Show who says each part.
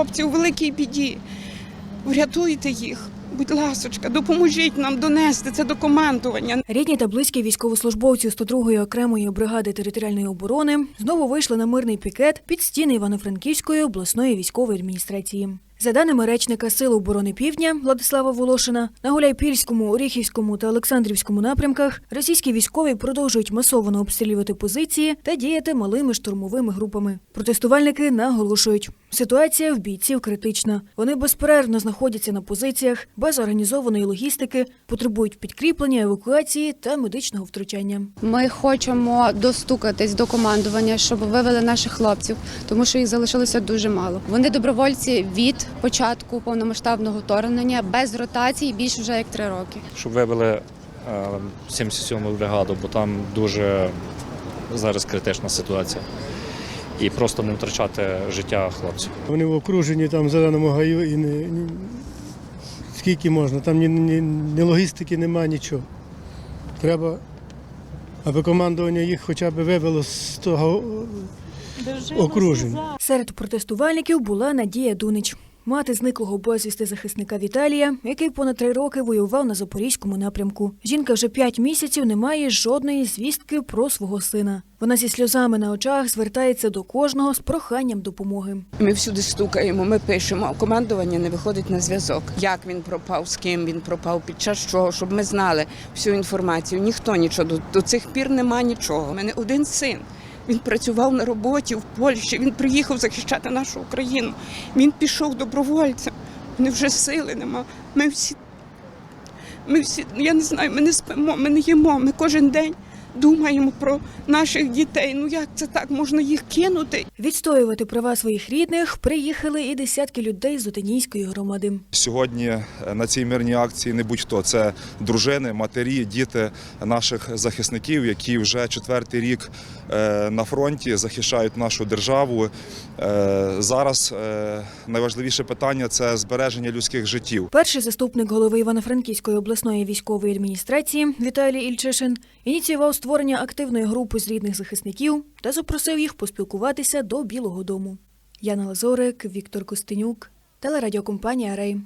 Speaker 1: хлопці у великій біді. Врятуйте їх, будь ласочка, допоможіть нам донести це до командування.
Speaker 2: Рідні та близькі військовослужбовці 102-ї окремої бригади територіальної оборони знову вийшли на мирний пікет під стіни Івано-Франківської обласної військової адміністрації. За даними речника Сил оборони Півдня Владислава Волошина, на Гуляйпільському, Оріхівському та Олександрівському напрямках російські військові продовжують масово обстрілювати позиції та діяти малими штурмовими групами. Протестувальники наголошують, ситуація в бійців критична. Вони безперервно знаходяться на позиціях без організованої логістики, потребують підкріплення, евакуації та медичного втручання.
Speaker 3: Ми хочемо достукатись до командування, щоб вивели наших хлопців, тому що їх залишилося дуже мало. Вони добровольці від початку повномасштабного вторгнення без ротацій більше вже як три роки.
Speaker 4: щоб вивели е, 77-му бригаду, бо там дуже зараз критична ситуація. І просто не втрачати життя хлопців.
Speaker 5: Вони в окруженні там в зеленому гаю і не, ні, скільки можна, там ні, ні, ні логістики немає, нічого. Треба, аби командування їх хоча б вивело з того окруження.
Speaker 2: Серед протестувальників була Надія Дунич. Мати зниклого безвісти захисника Віталія, який понад три роки воював на запорізькому напрямку. Жінка вже п'ять місяців не має жодної звістки про свого сина. Вона зі сльозами на очах звертається до кожного з проханням допомоги.
Speaker 1: Ми всюди стукаємо, ми пишемо, а командування не виходить на зв'язок. Як він пропав, з ким він пропав, під час чого, щоб ми знали всю інформацію. Ніхто нічого до, цих пір нема нічого. У мене один син. Він працював на роботі в Польщі. Він приїхав захищати нашу Україну. Він пішов добровольцем. Вони вже сили нема. Ми всі, ми всі, я не знаю, ми не спимо, ми не їмо. Ми кожен день думаємо про наших дітей. Ну як це так? Можна їх кинути
Speaker 2: Відстоювати права своїх рідних приїхали і десятки людей з Отинійської громади.
Speaker 6: Сьогодні е, на цій мирній акції не будь-хто. Це дружини, матері, діти наших захисників, які вже четвертий рік е, на фронті захищають нашу державу. Е, Зараз найважливіше питання це збереження людських життів.
Speaker 2: Перший заступник голови Івано-Франківської обласної військової адміністрації Віталій Ільчишин ініціював створення активної групи з рідних захисників та запросив їх поспілкуватися до Білого Дому. Яна Лазорик, Віктор Костенюк, телерадіокомпанія Рей.